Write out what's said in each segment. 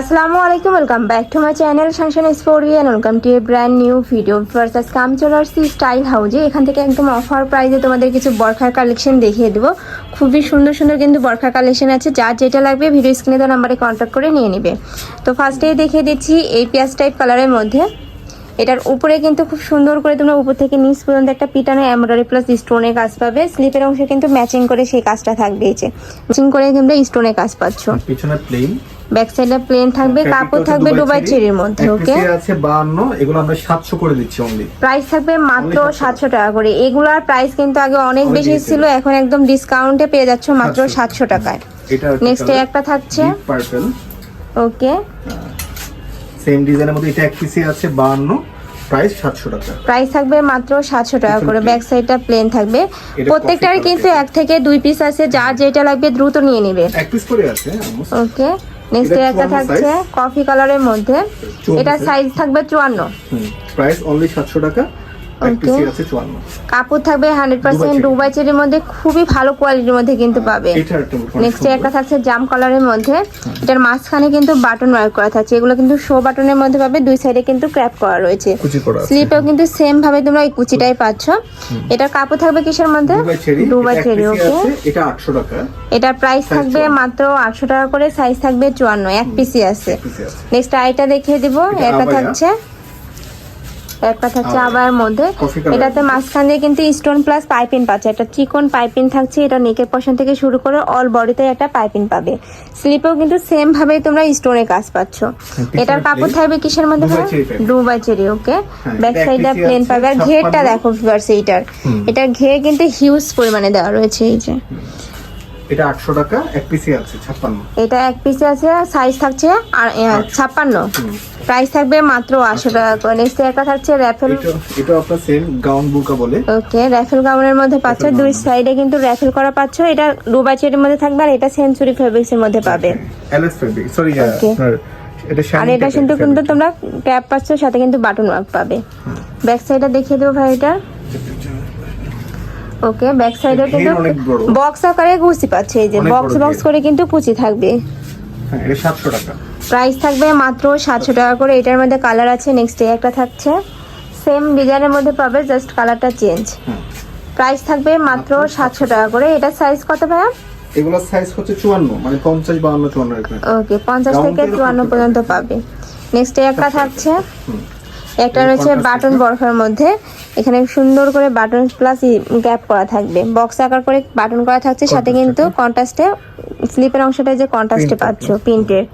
আসসালামু আলাইকুম welcome back to my channel sport and welcome to a brand new video first versus come চলে আসছি style হাউজে এখান থেকে একদম অফার প্রাইসে তোমাদের কিছু বরখার কালেকশন দেখিয়ে দেবো। খুবই সুন্দর সুন্দর কিন্তু বরখার কালেকশন আছে। যার যেটা লাগবে ভিডিও স্ক্রিনে তো নাম্বারে কন্ট্যাক্ট করে নিয়ে নেবে। তো ফার্স্টেই দেখিয়ে দিচ্ছি এই পেঁয়াজ টাইপ কালারের মধ্যে। এটার উপরে কিন্তু খুব সুন্দর করে তোমরা উপর থেকে নিচ পর্যন্ত একটা পিটানো এমব্রয়ডারি প্লাস স্টোনের কাজ পাবে স্লিপের অংশে কিন্তু ম্যাচিং করে সেই কাজটা থাকবে এই যে। ম্যাচিং করে তোমরা স্টোনের কাজ পাচ্ছ। পিছনে প্লেন ব্যাক সাইডে প্লেন থাকবে কাপড় থাকবে দুবাই চেরির মধ্যে ওকে আছে 52 এগুলো আমরা 700 করে দিচ্ছি অনলি প্রাইস থাকবে মাত্র Only সাতশো টাকা করে। এগুলার প্রাইস কিন্তু আগে অনেক বেশি ছিল এখন একদম ডিসকাউন্টে পেয়ে যাচ্ছ মাত্র 700 সাতশো টাকায়। এটা নেক্সট একটা থাকছে। পার্পল ওকে সেম ডিজাইনের মধ্যে এটা এক পিসে আছে 52 প্রাইস 700 টাকা। প্রাইস থাকবে মাত্র সাতশো টাকা করে। ব্যাক সাইডটা প্লেন থাকবে। প্রত্যেকটার কিন্তু এক থেকে দুই পিস আছে। যার যেটা লাগবে দ্রুত নিয়ে নেবে। এক পিস করে আছে ওকে নেক্সট একটা থাকছে কফি কালারের মধ্যে। 54 এটা সাইজ থাকবে চুয়ান্ন। হুম প্রাইস অনলি 700 টাকা। এক Okay. পিসে আছে 54 কাপড় থাকবে হান্ড্রেড পার্সেন্ট দুবাই দুবাই চেরির মধ্যে খুবই ভালো কোয়ালিটির মধ্যে কিন্তু পাবে। নেক্সট একটা থাকছে জাম কালারের মধ্যে। এটার মাঝখানে কিন্তু বাটন ওয়ার্ক করা থাকছে। এগুলো কিন্তু শো বাটনের মধ্যে পাবে দুই সাইডে কিন্তু ক্র্যাপ করা রয়েছে। স্লিপেও কিন্তু সেম ভাবে তোমরা এই কুচিটাই পাচ্ছ। এটার কাপড় থাকবে কিসের মধ্যে? দুবাই চেরি ওকে এটা 800 টাকা। এটার প্রাইস থাকবে মাত্র আটশো টাকা করে সাইজ থাকবে চুয়ান্ন। এক পিসি আছে। নেক্সট আইটা দেখিয়ে দিব এটা থাকছে থাকছে আবায়া। আবার মধ্যে এটাতে মাঝখান দিয়ে কিন্তু স্টোন প্লাস পাইপিং পাচ্ছে। একটা চিকন পাইপিং থাকছে এটা নেকের পশন থেকে শুরু করে অল বডিতে একটা পাইপিং পাবে। স্লিপেও কিন্তু সেম ভাবে তোমরা স্টোনের কাজ পাচ্ছ। এটার কাপড় থাকবে কিসের মধ্যে cherry চেরি ওকে হ্যাঁ, ব্যাক সাইডটা প্লেন পাবে। আর ঘেরটা দেখো ভিউয়ার্স এইটার। এটার ঘের কিন্তু হিউজ পরিমাণে দেওয়া রয়েছে এই যে। এটা 800 টাকা এক পিসে আছে 56 এটা এক পিসে আছে সাইজ থাকছে আর ছাপ্পান্ন। প্রাইস থাকবে মাত্র আটশো টাকা করে। নেক্সট একটা থাকছে র্যাফেল। এটা এটা আপনার সেম গাউন বুকা বলে। ওকে র্যাফেল গাউনের মধ্যে পাচ্ছ দুই সাইডে কিন্তু র্যাফেল করা পাচ্ছ। এটা দুবাই চেরির মধ্যে থাকবে আর এটা সেঞ্চুরি ফেব্রিক্স এর মধ্যে পাবে। LS fabric sorry. আপনার আর এটা কিন্তু কিন্তু তোমরা ক্যাপ পাচ্ছ সাথে কিন্তু বাটন ওয়ার্ক পাবে। ব্যাক সাইডে দেখিয়ে দেবো ভাই এটা। ওকে ব্যাক সাইডে কিন্তু। বক্স আকারে কুচি পাচ্ছে এই যে বক্স বক্স করে কিন্তু কুচি থাকবে। হ্যাঁ এটা 700 টাকা। প্রাইস থাকবে মাত্র সাতশো টাকা করে। এটার মধ্যে কালার আছে নেক্সট একটা থাকছে। সেম ডিজাইনের মধ্যে পাবে জাস্ট কালারটা চেঞ্জ। হুম। প্রাইস থাকবে মাত্র সাতশো টাকা করে। এটা সাইজ কত ভাইয়া? এগুলোর সাইজ হচ্ছে 54 মানে 50 52 54 ওকে পঞ্চাশ Round থেকে এরকম চুয়ান্ন করতে পর্যন্ত পাবে। নেক্সট একটা থাকছে। একটা রয়েছে বাটন। বরফার মধ্যে। এখানে সুন্দর করে বাটন প্লাস গ্যাপ করা থাকবে। বক্স আকার করে বাটন করা থাকছে সাথে কিন্তু কন্ট্রাস্টে স্লিপের অংশটা যে কন্ট্রাস্টে পাচ্ছ। প্রিন্টের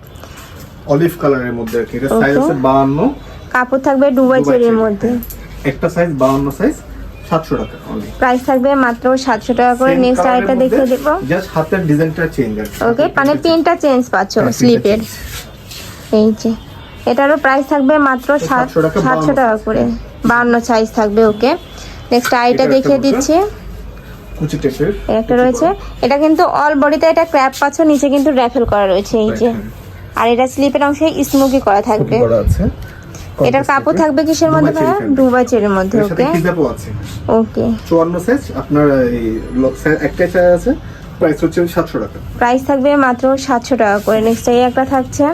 অলিভ কালারের মধ্যে আর কি। এটা সাইজ আছে 52 কাপড় থাকবে ডুবাই দুবাই চেরির মধ্যে। হ্যাঁ। একটা সাইজ 52 সাইজ 700 টাকা অনলি প্রাইস থাকবে মাত্র সাতশো টাকা করে। নেক্সট আরেকটা দেখিয়ে দেবো। জাস্ট হাতের ডিজাইনটা চেঞ্জ কি। ওকে মানে প্রিন্টটা চেঞ্জ পাচ্ছ হ্যাঁ, স্লিপের এই যে। এটারও প্রাইস থাকবে মাত্র সাত সাতশো টাকা করে। বান্ন সাইজ থাকবে ওকে। নেক্সট আইটা দেখিয়ে দিচ্ছি। একটা রয়েছে। এটা কিন্তু অল বডিতে এটা ক্র্যাপ পাচ্ছ নিচে কিন্তু র্যাফেল করা রয়েছে এই যে। আর এটা স্লিপের অংশে স্মোকি করা থাকবে। এটার কাপড় থাকবে কিসের মধ্যে ভাইয়া? দুবাই চেরির মধ্যে ওকে? ওকে। 54 সাইজ আপনার এই লো- size- একটাই সাইজ আছে প্রাইস হচ্ছে 700 টাকা। প্রাইস থাকবে মাত্র সাতশো টাকা করে। নেক্সট এই একটা থাকছে।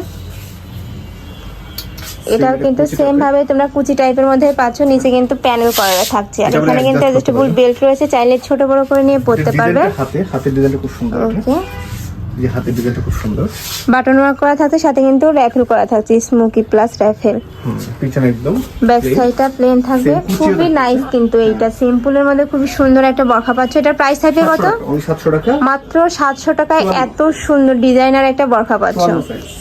এটা Same কিন্তু সেম ভাবে তোমরা কুচি টাইপের মধ্যে পাচ্ছ নিচে কিন্তু প্যানেল করা থাকছে। আর এখানে কিন্তু অ্যাডজাস্টেবল বেল্ট রয়েছে চাইলে ছোট বড় করে নিয়ে পরতে পারবে। হাতে হাতে হাতের ডিজাইনটা খুব সুন্দর ওকে যে হাতের ডিজাইনটা খুব সুন্দর। বাটন ওয়ার্ক করা থাকছে সাথে কিন্তু র্যাফেল করা থাকছে স্মোকি প্লাস র্যাফেল। পিছনে একদম ব্যাক সাইডটা প্লেন থাকবে খুবই নাইস কিন্তু এইটা। সিম্পলের মধ্যে খুবই সুন্দর একটা বরখা পাচ্ছ। এটার প্রাইস থাকবে কত? টাকা, 700 টাকা। মাত্র সাতশো টাকায় এত সুন্দর ডিজাইনার একটা বরখা পাচ্ছ।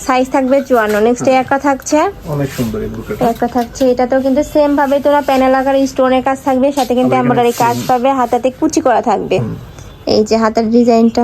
সাইজ থাকবে চুয়ান্ন। নেক্সট একটা থাকছে? অনেক সুন্দর এই বুকেটা। একটা থাকছে। এটাতেও কিন্তু সেম ভাবে তোরা প্যানেল আকার স্টোনের কাজ থাকবে সাথে কিন্তু এমব্রয়ডারি কাজ পাবে হাতাতে কুচি করা থাকবে। এই যে হাতের ডিজাইনটা।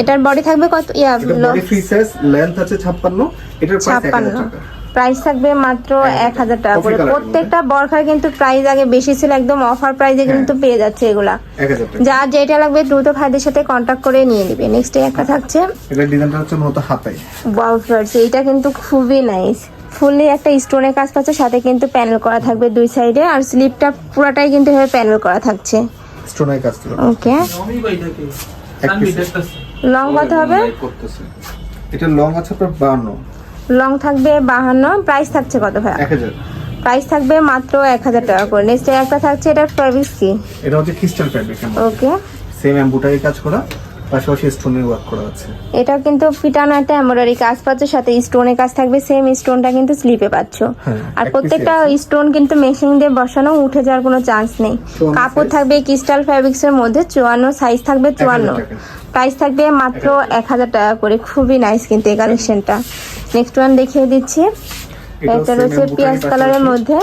এটার বডি থাকবে কত? Yeah body free size length আছে 56 এটার প্রাইস ছাপ্পান্ন। 1000 টাকা। প্রাইস থাকবে মাত্র এক হাজার টাকা করে। প্রত্যেকটা বরখার কিন্তু প্রাইস আগে বেশি ছিল একদম অফার প্রাইসে কিন্তু পেয়ে যাচ্ছে এগুলা। 1000 টাকা। যার যেটা লাগবে দ্রুত ভাইদের সাথে কন্ট্যাক্ট করে নিয়ে নিবে। নেক্সট একটা থাকছে। এটার ডিজাইনটা হচ্ছে মূলত হাতায় ওয়াও ফ্লার্স এইটা কিন্তু খুবই নাইস ফুললি একটা স্টোনের কাজ পাচ্ছে সাথে কিন্তু প্যানেল করা থাকবে দুই সাইডে আর স্লিপটা পুরাটাই কিন্তু এভাবে প্যানেল করা থাকছে। স্টোনের কাজ ছিল ওকে নমি বাই থাকে এক লং কত হবে? এটা লং আছে আপনার 52 লং থাকবে বাহান্ন প্রাইস থাকছে কত ভাই এক হাজার। প্রাইস থাকবে মাত্র এক হাজার টাকা করে। নেক্সট একটা থাকছে এটা ফেব্রিক কি এটা হচ্ছে ক্রিস্টাল ফেব্রিক ওকে সেম এমবুটারি কাজ করা। পাশাপাশি স্টোনের ওয়ার্ক করা আছে এটা কিন্তু ফিটানো একটা এমব্রয়ডারি কাজ পাচ্ছ সাথে স্টোনের কাজ থাকবে সেম স্টোনটা কিন্তু স্লিপে পাচ্ছ। হ্যাঁ, আর প্রত্যেকটা স্টোন কিন্তু মেশিন দিয়ে বসানো উঠে যাওয়ার কোনো চান্স নেই। কাপড় থাকবে ক্রিস্টাল ফ্যাব্রিক্স এর মধ্যে চুয়ান্ন সাইজ থাকবে চুয়ান্ন। প্রাইস থাকবে মাত্র এক হাজার টাকা। করে খুবই নাইস কিন্তু এই কালেকশনটা নেক্সট ওয়ান দেখিয়ে দিচ্ছি। এটা রয়েছে পিয়াজ কালারের মধ্যে।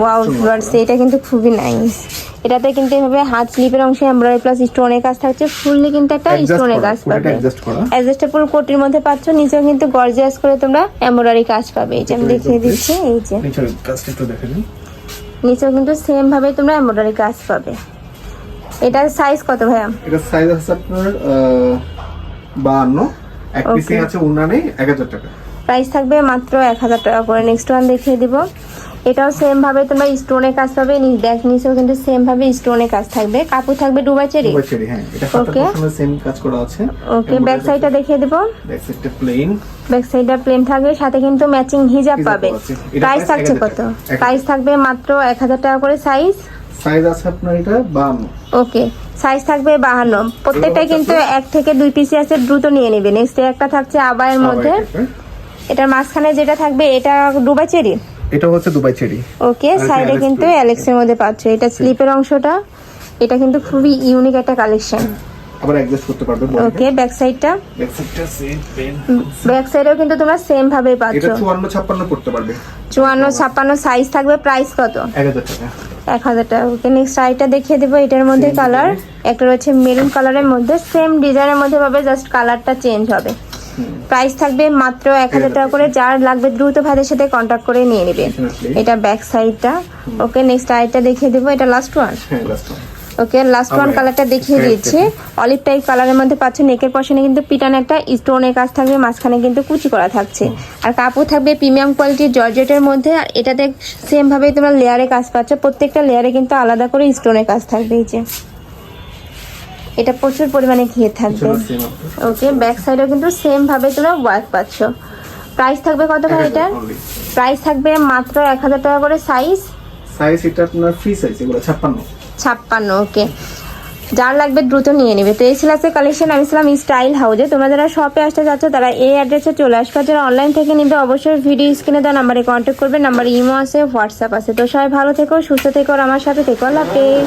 ওয়াও করা। এটা কিন্তু খুবই নাইস এটাতে কিন্তু এভাবে হাত স্লিপের অংশে এমব্রয়ডারি প্লাস স্টোনের কাজ থাকছে। ফুললি কিন্তু একটা স্টোনের কাজ পাবে। অ্যাডজাস্টেবল কোটির মধ্যে পাচ্ছ নিচেও কিন্তু গর্জিয়াস করে তোমরা এমব্রয়ডারি কাজ পাবে। এই যে আমি দেখিয়ে দিচ্ছি এই যে। নিচের কাজটা একটু দেখে নিন নিচেও কিন্তু সেম ভাবে তোমরা এমব্রয়ডারি কাজ পাবে। এটার সাইজ কত ভাইয়া? এটা সাইজ আছে আপনার বাহান্ন। এক Okay. পিসে আছে উন্না নেই এক হাজার টাকা। প্রাইস থাকবে মাত্র এক হাজার টাকা করে। নেক্সট ওয়ান দেখিয়ে দিব। এটাও সেম ভাবে তোমরা স্টোনের কাজ পাবে নি- ব্যাক নিচেও কিন্তু সেম ভাবে স্টোনের কাজ থাকবে। কাপড় থাকবে ডুবাই চেরি হ্যাঁ। সাথে সেম কাজ করা আছে। ওকে ব্যাক সাইডটা দেখিয়ে দিব। ব্যাক সাইডটা প্লেন ব্যাক সাইডটা প্লেন থাকবে সাথে কিন্তু ম্যাচিং হিজাব পাবে। প্রাইস থাকছে কত। প্রাইস থাকবে মাত্র এক হাজার টাকা করে সাইজ সাইজ আছে আপনার এটা বাহান্ন। ওকে সাইজ থাকবে বাহান্ন। প্রত্যেকটাই কিন্তু এক থেকে দুই পিসি আছে দ্রুত নিয়ে নেবে। নেক্সট একটা থাকছে আবায়ের মধ্যে। এটার মাঝখানে যেটা থাকবে এটা ডুবাই চেরি এটা হচ্ছে দুবাই চেরি। ওকে সাইডে কিন্তু। অ্যালেক্সের মধ্যে পাচ্ছ। এটা স্লিপের অংশটা। এটা কিন্তু খুবই ইউনিক একটা কালেকশন আবার অ্যাডজাস্ট করতে পারবে ওকে ব্যাক সাইডটা ব্যাক সাইডটা সেম প্লেন ব্যাক সাইডেও কিন্তু তোমরা সেম ভাবে পাচ্ছ। এটা চুয়ান্ন ছাপ্পান্ন করতে পারবে। চুয়ান্ন ছাপ্পান্ন সাইজ থাকবে। প্রাইস কত? এক হাজার টাকা। এক হাজার টাকা। ওকে নেক্সট শাড়িটা দেখিয়ে দেবো। এটার মধ্যে কালার একটা রয়েছে মেরুন কালারের মধ্যে। সেম ডিজাইনের মধ্যে পাবে জাস্ট কালারটা চেঞ্জ হবে। প্রাইস থাকবে মাত্র এক হাজার টাকা করে। যার লাগবে দ্রুত ভাইদের সাথে কন্ট্যাক্ট করে নিয়ে নেবে। এটা ব্যাক সাইডটা ওকে নেক্সট আইটা দেখিয়ে দেবো। এটা লাস্ট ওয়ান হ্যাঁ last one okay last one কালারটা দেখিয়ে দিয়েছে অলিভ টাইপ কালারের মধ্যে পাচ্ছ নেকের পশনে কিন্তু পিটান একটা স্টোনের কাজ থাকবে মাঝখানে কিন্তু কুচি করা থাকছে। আর কাপড় থাকবে প্রিমিয়াম কোয়ালিটির জর্জেটের মধ্যে। আর এটাতে সেমভাবেই তোমরা লেয়ারে কাজ পাচ্ছ। প্রত্যেকটা লেয়ারে কিন্তু আলাদা করে স্টোনের কাজ থাকবে এই যে। এটা প্রচুর পরিমাণে ঘিয়ে থাকবে। ওকে ব্যাক সাইডেও কিন্তু সেম ভাবে তোমরা ওয়ার্ক পাচ্ছ। প্রাইস থাকবে কত ভাই এটার? প্রাইস থাকবে মাত্র এক হাজার টাকা করে সাইজ সাইজ এটা আপনার ফ্রি সাইজ এগুলো ছাপ্পান্ন। ছাপ্পান্ন ওকে যার লাগবে দ্রুত নিয়ে নেবে। তো এই ছিল আজকে কালেকশন আমি ছিলাম স্টাইল হাউজে তোমরা যারা শপে আসতে চাচ্ছ তারা এই অ্যাড্রেসে চলে আসবে। যারা অনলাইন থেকে নিবে অবশ্যই ভিডিও স্ক্রিনে দেওয়া নাম্বারে কন্ট্যাক্ট করবে। নাম্বার ইমো আছে হোয়াটসঅ্যাপ আছে। তো সবাই ভালো থেকো সুস্থ থেকো আর আমার সাথে থেকো। আল্লাহ হাফেজ।